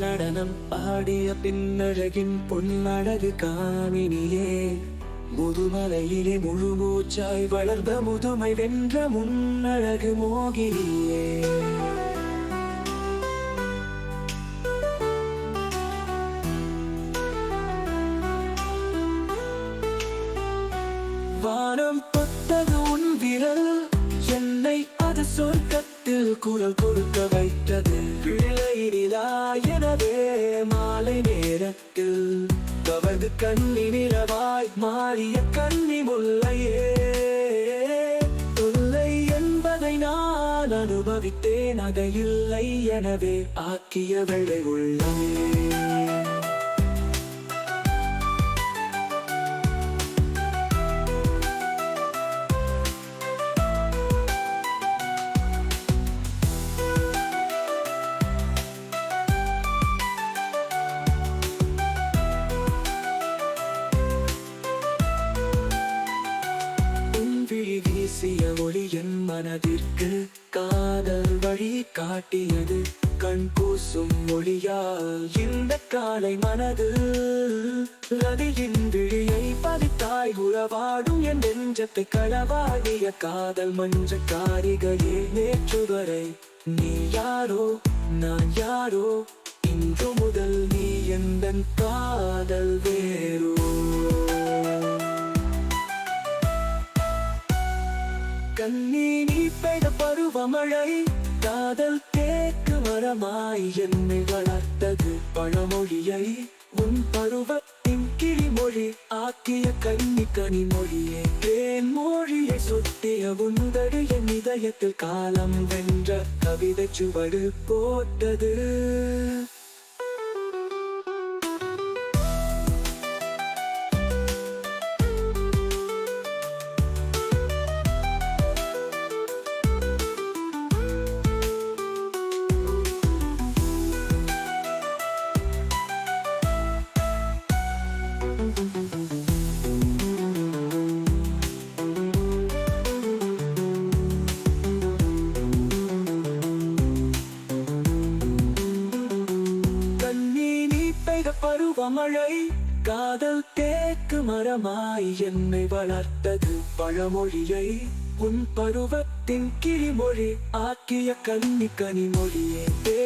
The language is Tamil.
நடனம் ஆடிய பின்னழகின் பொன்னழகு காமினியே. முதுமலையிலே முழுமூச்சாய் வளர்ந்த முதுமை வென்ற முன்னழகு மோகினியே. வானம் பத்தது உன் விரல் என்னை அது சொர்க்கத்தில் குரல் கொடுக்க வைத்தது. பிள்ளையிலா எனவே மாலை நேரத்தில் கவர்ந்து கண்ணி நிலவாய் மாறிய கண்ணி முல்லையே. தொல்லை என்பதை நான் அனுபவித்தேன் அதையில்லை எனவே ஆக்கிய வெள்ளை உள்ளே. மனதிற்கு காதல் வழி காட்டியது கண் கூசும் மொழியால் இந்த காலை மனது. லதியின் விழியை பதித்தாய் உறவாடும் என் நெஞ்சத்தை களவாடிய காதல் மஞ்ச காரிகையே நேற்று வரை நீ யாரோ நான் யாரோ? இன்று முதல் நீ எந்த காதல் வேறோ? கண்ணீ நீ பெய்த பருவமழை காதல் தேக்கு மரமாய் என்னை வளர்த்தது பழமொழியை. உன் பருவத்தின் கிளிமொழி ஆக்கிய கண்ணி கனிமொழியே. தேன் மொழியை சுத்திய உந்தடு என் இதயத்தில் காலம் வென்ற கவிதை சுவடு போட்டது. பருவமழை காதல் தேக்கு மரமாய் என்னை வளர்த்தது பழமொழியை. உன் பருவத்தின் கிளிமொழி ஆக்கிய கன்னி கனிமொழியே.